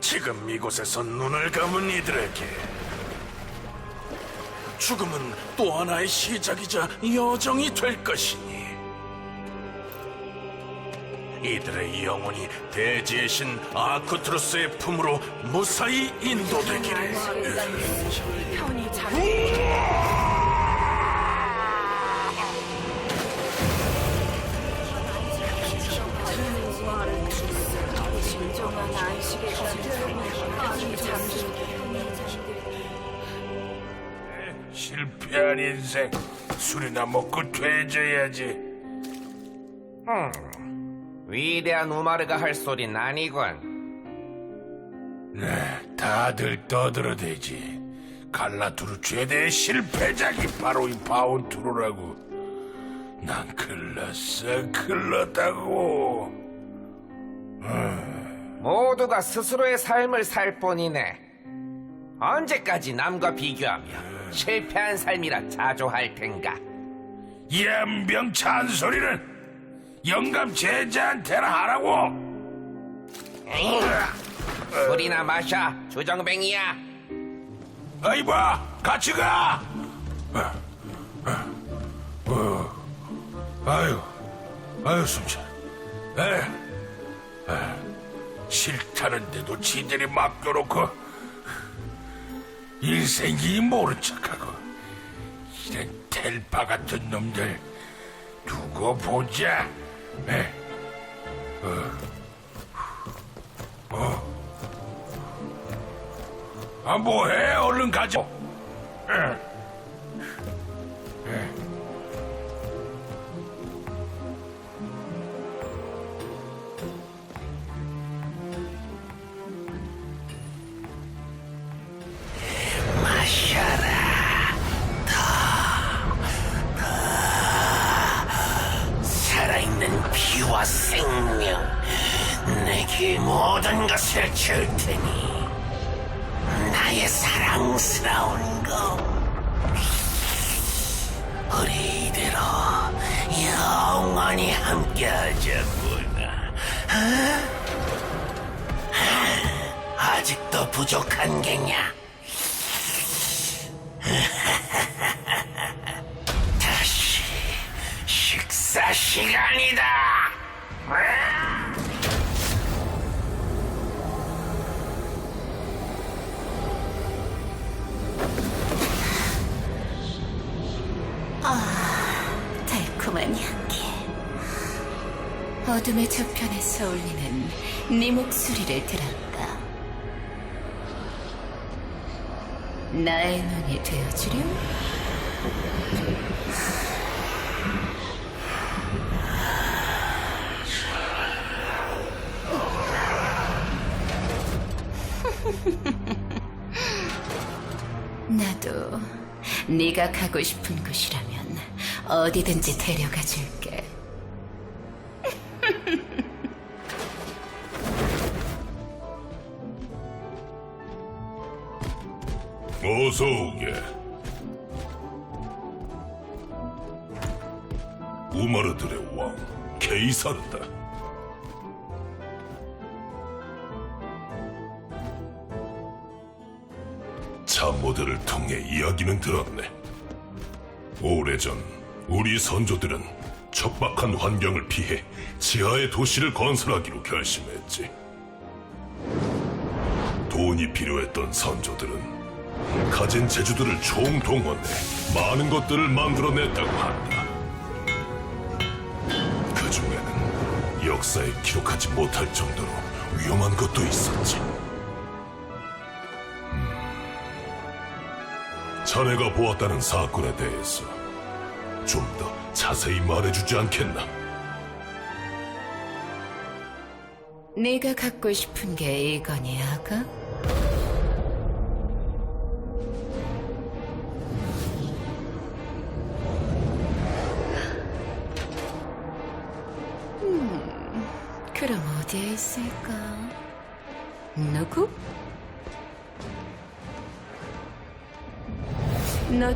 지금 이곳에서 눈을 감은 이들에게 죽음은 또 하나의 시작이자 여정이 될 것이니 이들의 영혼이 대지의 신 아크투루스의 품으로 무사히 인도되기를 편히 잘. 실패한 인생 술이나 먹고 되져야지 음, 위대한 우마르가 할 소린 아니군. 네, 다들 떠들어대지. 갈라투르 최대의 실패작이 바로 이 바운투르라고. 난 글렀어, 글렀다고. 모두가 스스로의 삶을 살 뿐이네. 언제까지 남과 비교하며 실패한 삶이라 자조할 텐가? 연병 찬소리는 영감 제자한테나 하라고. 술이나 마셔, 주정뱅이야. 아이 봐, 같이 가. 어, 아유, 아유 숨차. 에, 에, 싫다는데도 지들이 맡겨놓고 인생이 모른 척하고 이런 텔파 같은 놈들 두고 보자. 에, 어, 어. 아, 뭐해? 얼른 가자. 살아 것을 줄 테니 나의 사랑스러운 거 우리 이대로 영원히 함께하자꾸나. 아직도 부족한 게냐? 다시 식사 시간이다 어둠의 저편에서 울리는 네 목소리를 들었다. 나의 눈이 되어주렴. 나도 네가 가고 싶은 곳이라면 어디든지 데려가 줄게. 어서 오게. 우마르들의 왕 케이사르다. 참모들을 통해 이야기는 들었네. 오래전 우리 선조들은 척박한 환경을 피해 지하의 도시를 건설하기로 결심했지. 돈이 필요했던 선조들은 가진 재주들을 총동원해 많은 것들을 만들어냈다고 한다. 그 중에는 역사에 기록하지 못할 정도로 위험한 것도 있었지. 음, 자네가 보았다는 사건에 대해서 좀 더 자세히 말해주지 않겠나? 네가 갖고 싶은 게 이거니, 아가?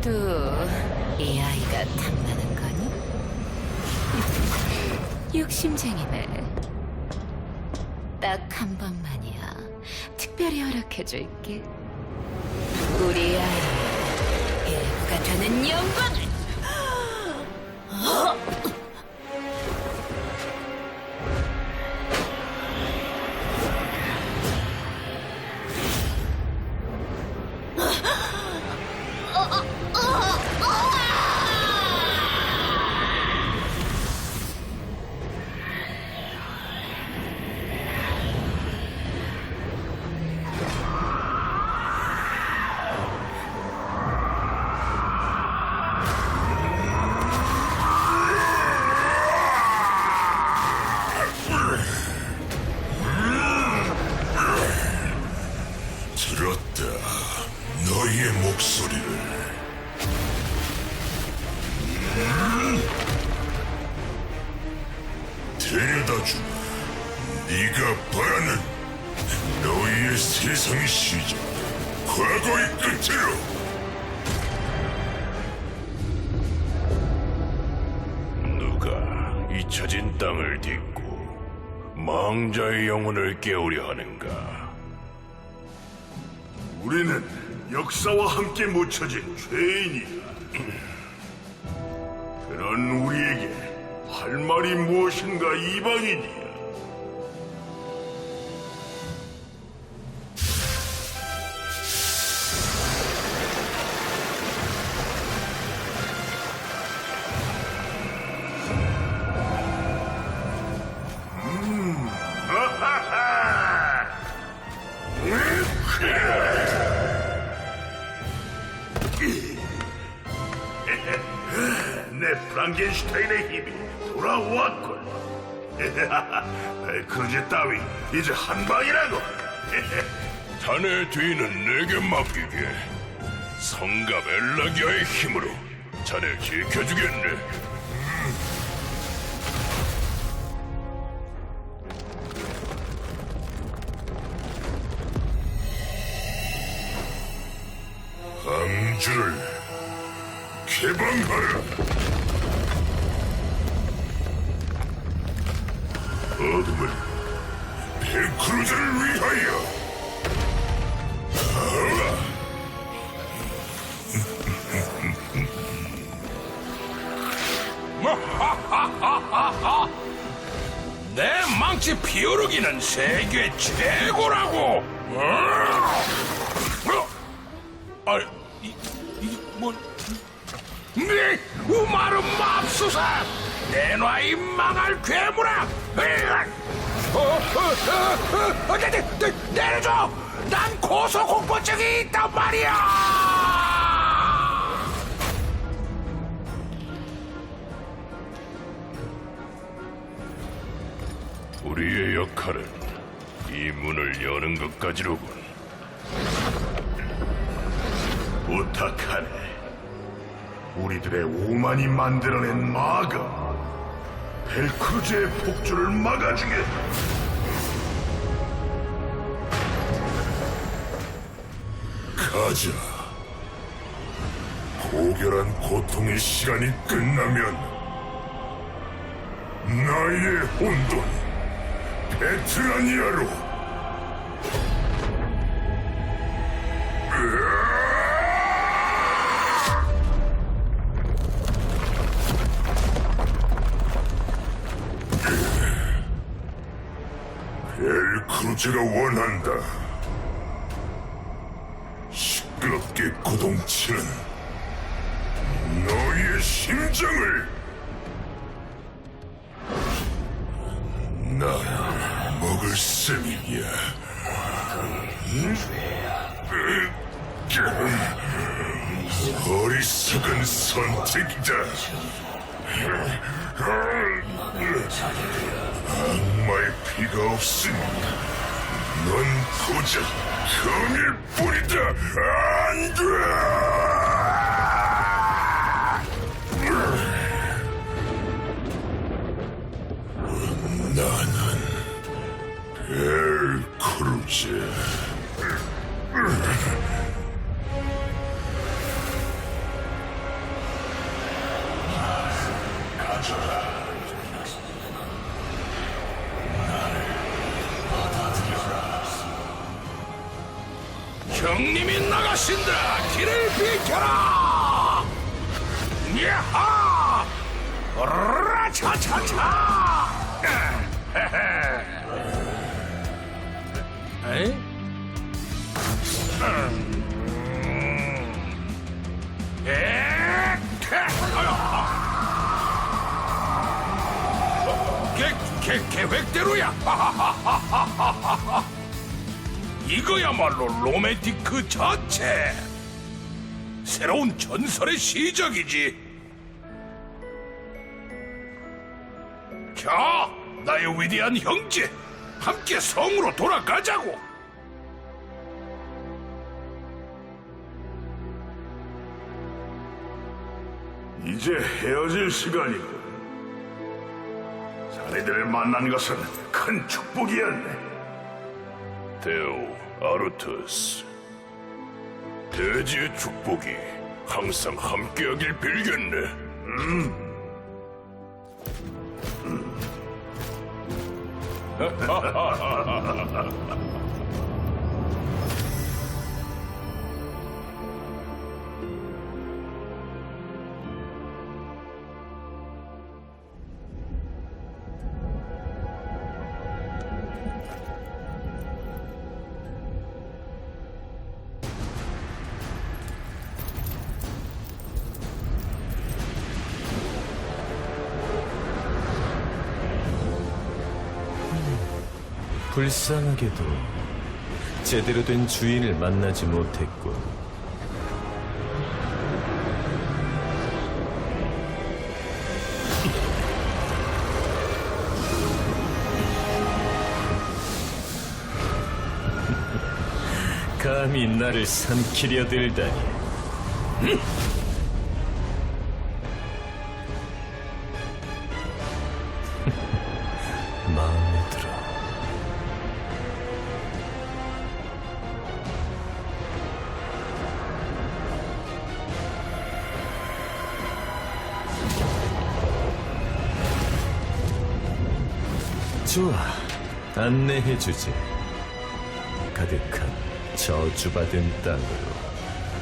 너도 이 아이가 탐나는 거니? 욕심쟁이네. 딱 한 번만이야. 특별히 허락해줄게. 우리 아이의 일부가 되는 영광을! 망자의 영혼을 깨우려 하는가? 우리는 역사와 함께 묻혀진 죄인이야. 그런 우리에게 할 말이 무엇인가 이방인이 내 프랑겐슈타인의 힘이 돌아왔군. 크루즈 따위 이제 한 방이라고. 자네 뒤는 내게 맡기게. 성갑 엘라기아의 힘으로 자네 지켜주겠네. 벨크루즈를 위하여. 내 망치 피오르기는 세계 최고라고. 아, 이, 이, 뭐? 네, 우마르 맙소사! 내놔 이 망할 괴물아! 으악! 어, 어, 어, 어, 내, 내, 내, 내려줘! 난 고소공포증이 있단 말이야! 우리의 역할은 이 문을 여는 것까지로군. 부탁하네. 우리들의 오만이 만들어낸 마가 벨크루즈의 폭주를 막아주게. 가자. 고결한 고통의 시간이 끝나면 나의 혼돈 베트라니아로 벨크루즈가 원한다. 시끄럽게 고동치는 너의 심장을 난 먹을 셈이야. 어리석은 선택이다. 악마의 피가 없으니 넌 고작 형일 뿐이다. 안 돼! 나는 벨크루즈. 형님이 나가신다. 길을 비켜라. 야하! 라차차차! 에이? 음. 어, 계, 계, 계획대로야. 이거야말로 로맨틱 그 자체. 새로운 전설의 시작이지. 자, 나의 위대한 형제, 함께 성으로 돌아가자고. 이제 헤어질 시간이고 자네들을 만난 것은 큰 축복이었네. 데오 아르투스 대지의 축복이 항상 함께하길 빌겠네. 음. 불쌍하게도 제대로 된 주인을 만나지 못했군. 감히 나를 삼키려 들다니. 안내해주지. 가득한 저주받은 땅으로.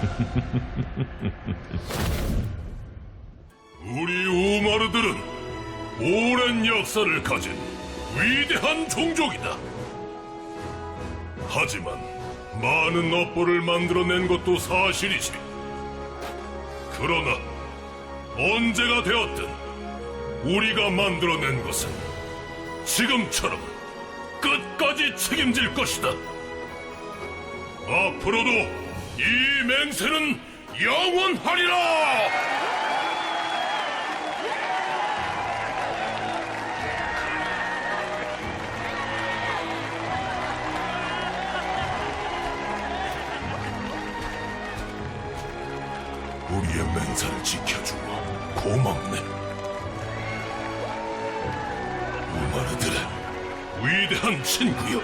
우리 우마르들은 오랜 역사를 가진 위대한 종족이다. 하지만 많은 업보를 만들어낸 것도 사실이지. 그러나 언제가 되었든 우리가 만들어낸 것은 지금처럼 끝까지 책임질 것이다. 앞으로도 이 맹세는 영원하리라! 우리의 맹사를 지켜주고 고맙네. 위대한 신구여.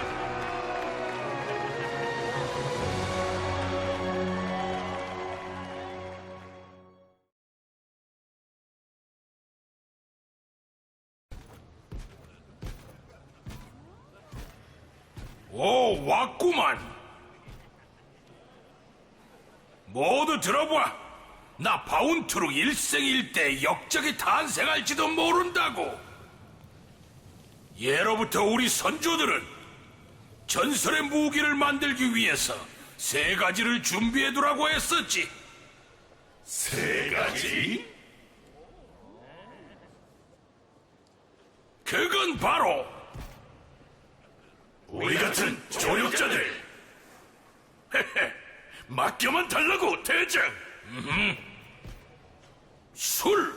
오, 왔구만. 모두 들어봐. 나 바운트룩 일생일대 역적이 탄생할지도 모른다고. 예로부터 우리 선조들은 전설의 무기를 만들기 위해서 세 가지를 준비해두라고 했었지. 세 가지? 그건 바로 우리 같은 조력자들. 맡겨만 달라고 대장. 술,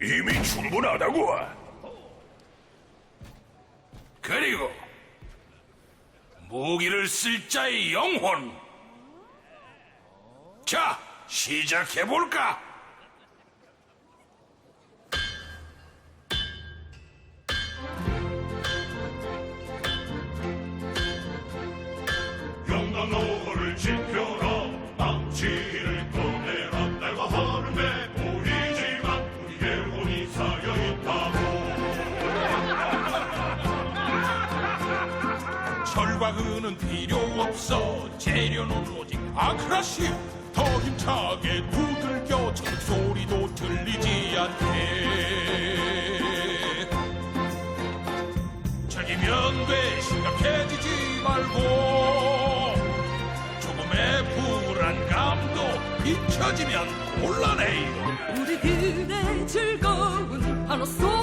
이미 충분하다고. 그리고 무기를 쓸 자의 영혼. 자, 시작해볼까? 철과 은은 필요 없어. 재료는 오직 아크라시오 더 힘차게 두들겨 저 소리도 들리지 않게. 저기면 돼. 심각해지지 말고. 조금의 불안감도 비춰지면 곤란해요. 우리들의 즐거운 환호 소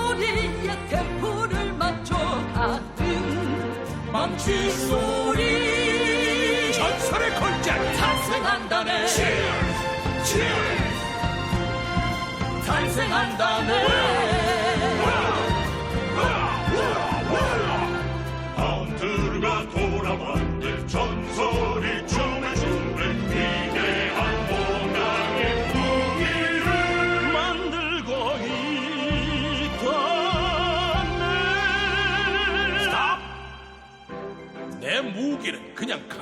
망치 소리. 전설의 걸작이 탄생한다네. 탄생한다네. 바운드가 돌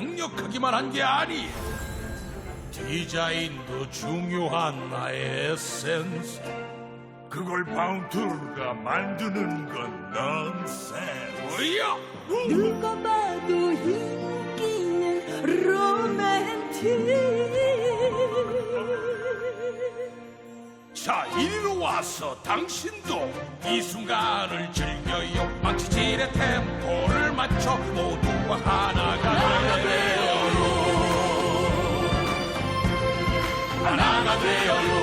강력하기만 한 게 아니야. 디자인도 중요한 나의 에센스. 그걸 바운드가 만드는 건 넌센스. 뭐야? 누가 봐도 인기는 로맨틱 자 이리로 와서 당신도 이 순간을 즐겨요. 망치질의 템포를 맞춰 모두가 하나가 되어요. 하나가 되어요